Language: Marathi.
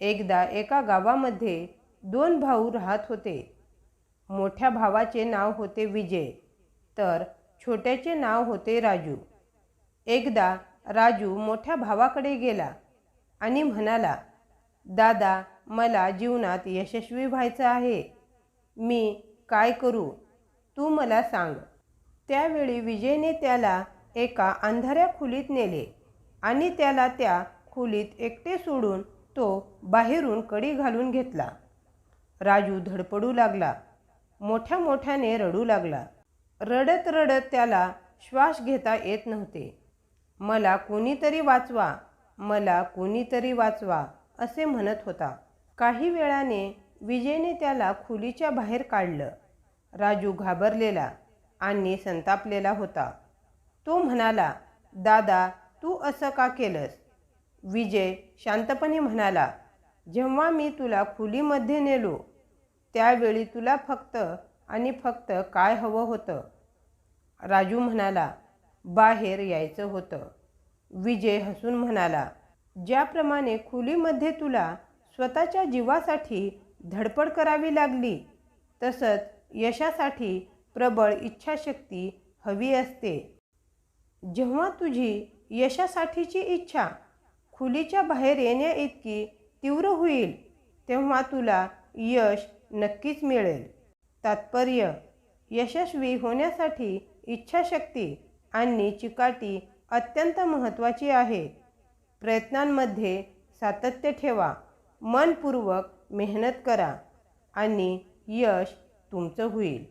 एकदा एका गावामध्ये दोन भाऊ राहत होते. मोठ्या भावाचे नाव होते विजय तर छोट्याचे नाव होते राजू. एकदा राजू मोठ्या भावाकडे गेला आणि म्हणाला दादा मला जीवनात यशस्वी व्हायचं आहे. मी काय करू? तू मला सांग. त्यावेळी विजयने त्याला एका अंधाऱ्या खोलीत नेले आणि त्याला त्या खोलीत एकटे सोडून तो बाहेरून कडी घालून घेतला. राजू धडपडू लागला. मोठ्या मोठ्याने रडू लागला. रडत रडत त्याला श्वास घेता येत नव्हते. मला कोणीतरी वाचवा मला कोणीतरी वाचवा असे म्हणत होता. काही वेळाने विजयने त्याला खोलीच्या बाहेर काढलं. राजू घाबरलेला आणि संतापलेला होता. तो म्हणाला दादा तू असं का केलंस? विजय शांतपणे म्हणाला जेव्हा मी तुला खोलीमध्ये नेलो त्यावेळी तुला फक्त आणि फक्त काय हवं होतं? राजू म्हणाला बाहेर यायचं होतं. विजय हसून म्हणाला ज्याप्रमाणे खोलीमध्ये तुला स्वतःच्या जीवासाठी धडपड करावी लागली तसंच यशासाठी प्रबळ इच्छाशक्ती हवी असते. जेव्हा तुझी यशासाठीची इच्छा खुलीच्या बाहेर येण्या इतकी तीव्र होईल तेव्हा तुला यश नक्कीच मिळेल. तात्पर्य यशस्वी होण्यासाठी इच्छाशक्ती आणि चिकाटी अत्यंत महत्त्वाची आहे. प्रयत्नांमध्ये सातत्य ठेवा मनपूर्वक मेहनत करा आणि यश तुमचं होईल.